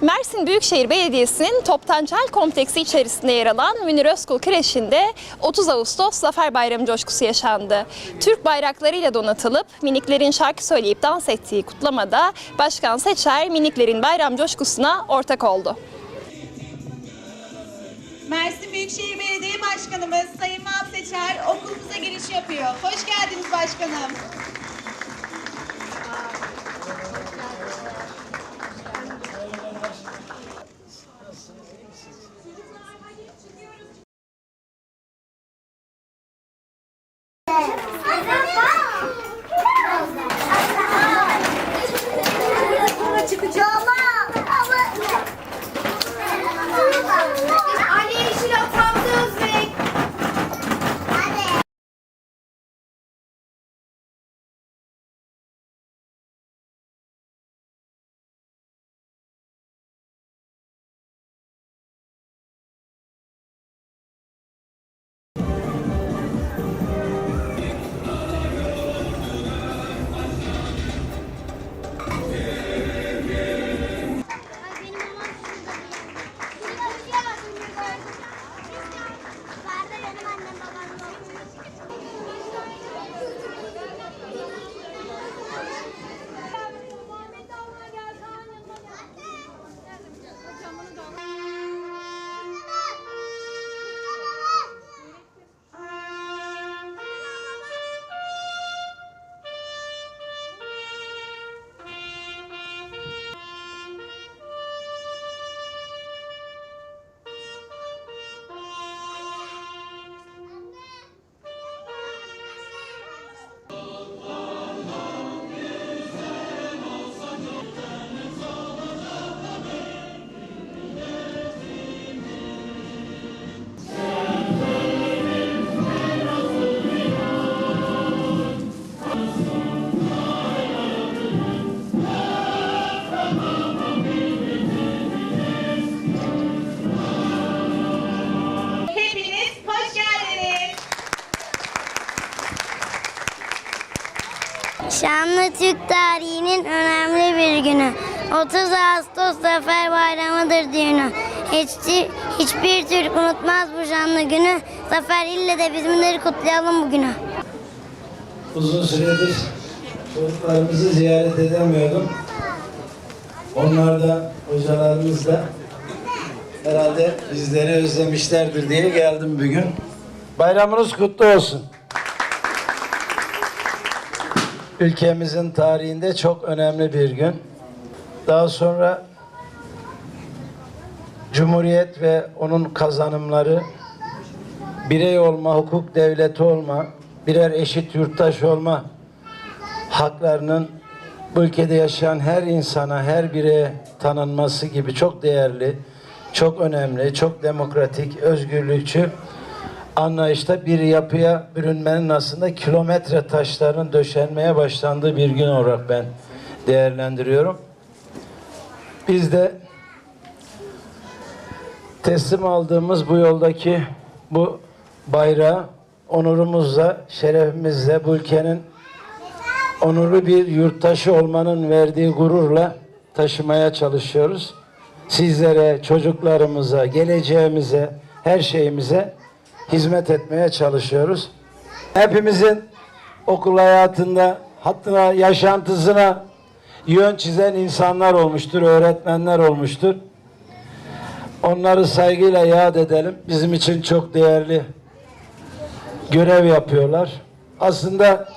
Mersin Büyükşehir Belediyesi'nin Toptancel kompleksi içerisinde yer alan Münir Özkul Kreşi'nde 30 Ağustos Zafer Bayramı coşkusu yaşandı. Türk bayraklarıyla donatılıp miniklerin şarkı söyleyip dans ettiği kutlamada Başkan Seçer miniklerin bayram coşkusuna ortak oldu. Mersin Büyükşehir Belediye Başkanımız Sayın Vahap Seçer okulumuza giriş yapıyor. Hoş geldiniz başkanım. Çıkacağım. Türk tarihinin önemli bir günü. 30 Ağustos Zafer Bayramı'dır düğünü. Hiç, hiçbir Türk unutmaz bu şanlı günü. Zafer ille de bizimleri kutlayalım bugünü. Uzun süredir çocuklarımızı ziyaret edemiyordum. Onlar da, hocalarımız da herhalde bizleri özlemişlerdir diye geldim bugün. Bayramınız kutlu olsun. Ülkemizin tarihinde çok önemli bir gün. Daha sonra Cumhuriyet ve onun kazanımları birey olma, hukuk devleti olma, birer eşit yurttaş olma haklarının bu ülkede yaşayan her insana, her bireye tanınması gibi çok değerli, çok önemli, çok demokratik, özgürlükçü anlayışta bir yapıya bürünmenin aslında kilometre taşlarının döşenmeye başlandığı bir gün olarak ben değerlendiriyorum. Biz de teslim aldığımız bu yoldaki bu bayrağı onurumuzla, şerefimizle bu ülkenin onurlu bir yurttaşı olmanın verdiği gururla taşımaya çalışıyoruz. Sizlere, çocuklarımıza, geleceğimize, her şeyimize hizmet etmeye çalışıyoruz. Hepimizin okul hayatında hatta yaşantısına yön çizen insanlar olmuştur, öğretmenler olmuştur. Onları saygıyla yad edelim. Bizim için çok değerli görev yapıyorlar. Aslında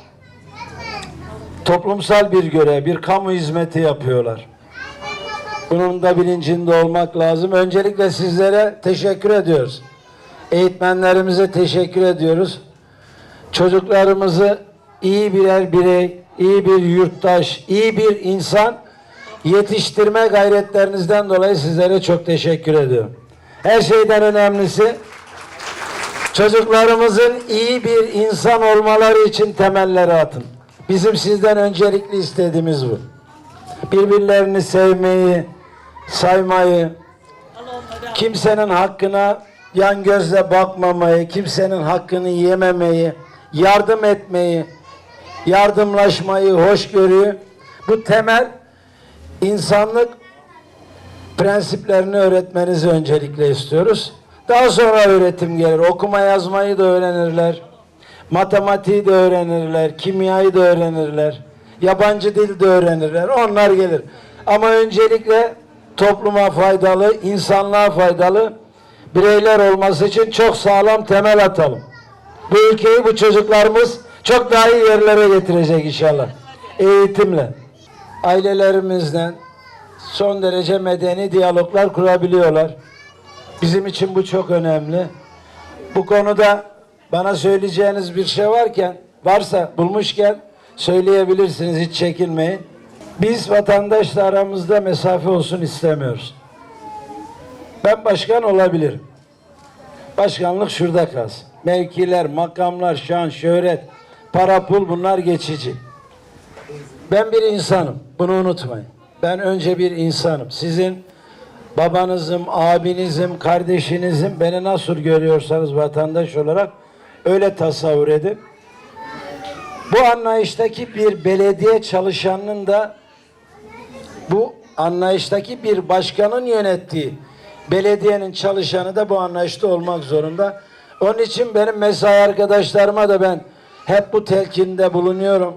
toplumsal bir görev, bir kamu hizmeti yapıyorlar. Bunun da bilincinde olmak lazım. Öncelikle sizlere teşekkür ediyoruz. Eğitmenlerimize teşekkür ediyoruz. Çocuklarımızı iyi birer birey, iyi bir yurttaş, iyi bir insan yetiştirme gayretlerinizden dolayı sizlere çok teşekkür ediyorum. Her şeyden önemlisi çocuklarımızın iyi bir insan olmaları için temelleri atın. Bizim sizden öncelikli istediğimiz bu. Birbirlerini sevmeyi, saymayı, kimsenin hakkına yan gözle bakmamayı, kimsenin hakkını yememeyi, yardım etmeyi, yardımlaşmayı, hoşgörüyü bu temel insanlık prensiplerini öğretmenizi öncelikle istiyoruz. Daha sonra öğretim gelir. Okuma yazmayı da öğrenirler. Matematiği de öğrenirler. Kimyayı da öğrenirler. Yabancı dil de öğrenirler. Onlar gelir. Ama öncelikle topluma faydalı, insanlığa faydalı bireyler olması için çok sağlam temel atalım. Bu ülkeyi bu çocuklarımız çok daha iyi yerlere getirecek inşallah. Eğitimle. Ailelerimizden son derece medeni diyaloglar kurabiliyorlar. Bizim için bu çok önemli. Bu konuda bana söyleyeceğiniz bir şey varken, varsa bulmuşken söyleyebilirsiniz hiç çekinmeyin. Biz vatandaşla aramızda mesafe olsun istemiyoruz. Ben başkan olabilirim. Başkanlık şurada kalsın. Mevkiler, makamlar, şan, şöhret, para, pul bunlar geçici. Ben bir insanım. Bunu unutmayın. Ben önce bir insanım. Sizin babanızım, abinizim, kardeşinizim beni nasıl görüyorsanız vatandaş olarak öyle tasavvur edin. Bu anlayıştaki bir belediye çalışanının da bu anlayıştaki bir başkanın yönettiği belediyenin çalışanı da bu anlayışta olmak zorunda. Onun için benim mesai arkadaşlarıma da ben hep bu telkinde bulunuyorum.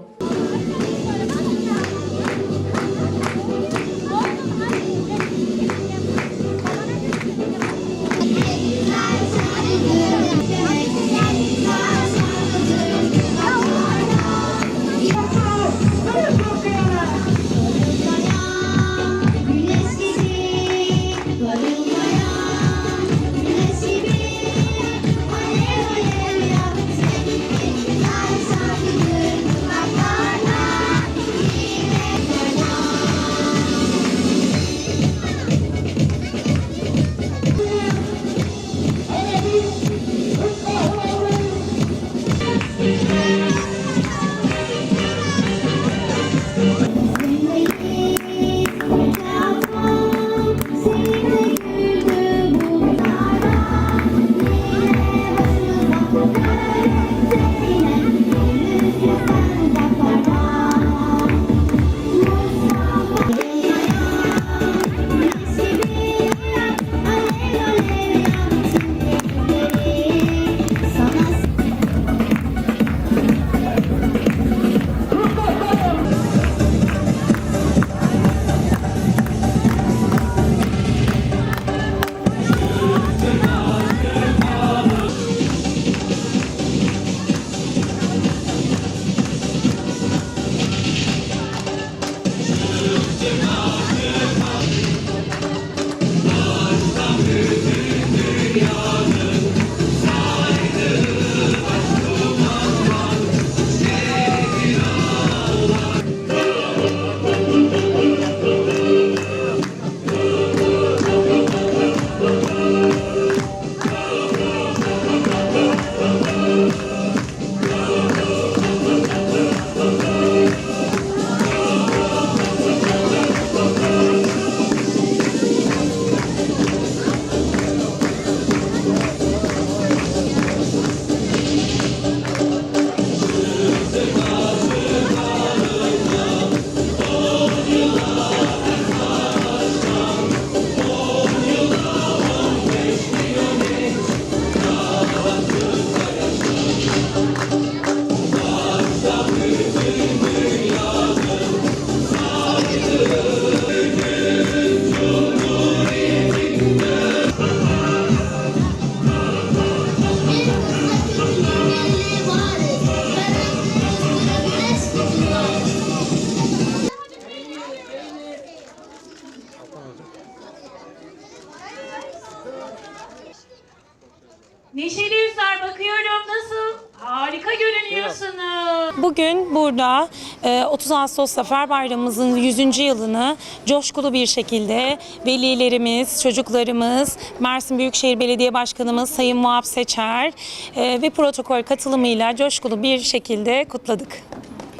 Burada e, 30 Ağustos Zafer Bayramımızın 100. yılını coşkulu bir şekilde velilerimiz, çocuklarımız, Mersin Büyükşehir Belediye Başkanımız Sayın Muhap Seçer e, ve protokol katılımıyla coşkulu bir şekilde kutladık.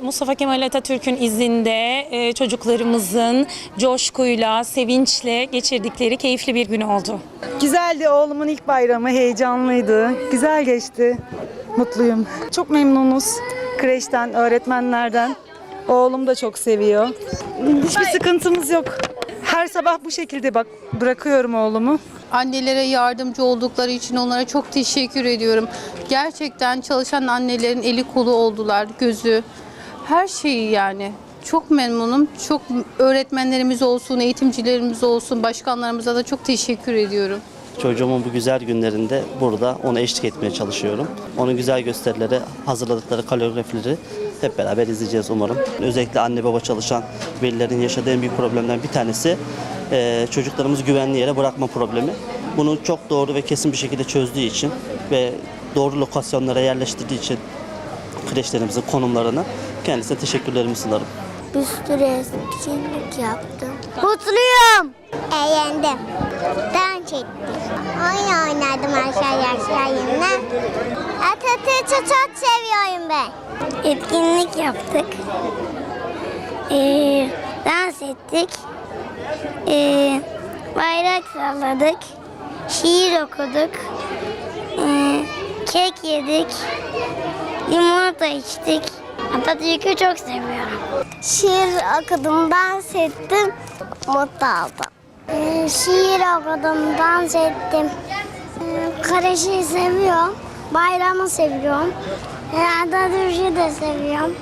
Mustafa Kemal Atatürk'ün izinde e, çocuklarımızın coşkuyla, sevinçle geçirdikleri keyifli bir gün oldu. Güzeldi oğlumun ilk bayramı, heyecanlıydı. Güzel geçti. Mutluyum. Çok memnunuz kreşten, öğretmenlerden. Oğlum da çok seviyor. Hiçbir sıkıntımız yok. Her sabah bu şekilde bak bırakıyorum oğlumu. annelere yardımcı oldukları için onlara çok teşekkür ediyorum. Gerçekten çalışan annelerin eli kolu oldular, gözü, her şeyi yani. Çok memnunum. Çok öğretmenlerimiz olsun, eğitimcilerimiz olsun, başkanlarımıza da çok teşekkür ediyorum. Çocuğumun bu güzel günlerinde burada ona eşlik etmeye çalışıyorum. Onun güzel gösterileri, hazırladıkları koreografileri hep beraber izleyeceğiz umarım. Özellikle anne baba çalışan velilerin yaşadığı en büyük problemlerden bir tanesi eee, çocuklarımızı güvenli yere bırakma problemi. Bunu çok doğru ve kesin bir şekilde çözdüğü için ve doğru lokasyonlara yerleştirdiği için kreşlerimizin konumlarını kendisine teşekkürlerimi sunarım. Bir sürü etkinlik yaptım. Mutluyum. Eğlendim. Dans ettim. Oyun oynadım arkadaşlarımla. Atatürk'ü çok seviyorum ben. Etkinlik yaptık. Ee, dans ettik. Ee, bayrak salladık. Şiir okuduk. Ee, kek yedik. Limonata içtik. Atatürk'ü çok seviyorum. Şiir okudum, dans ettim, mutlu oldum. Ee, şiir okudum, dans ettim. Ee, seviyorum, bayramı seviyorum. Ee, Atatürk'ü de seviyorum.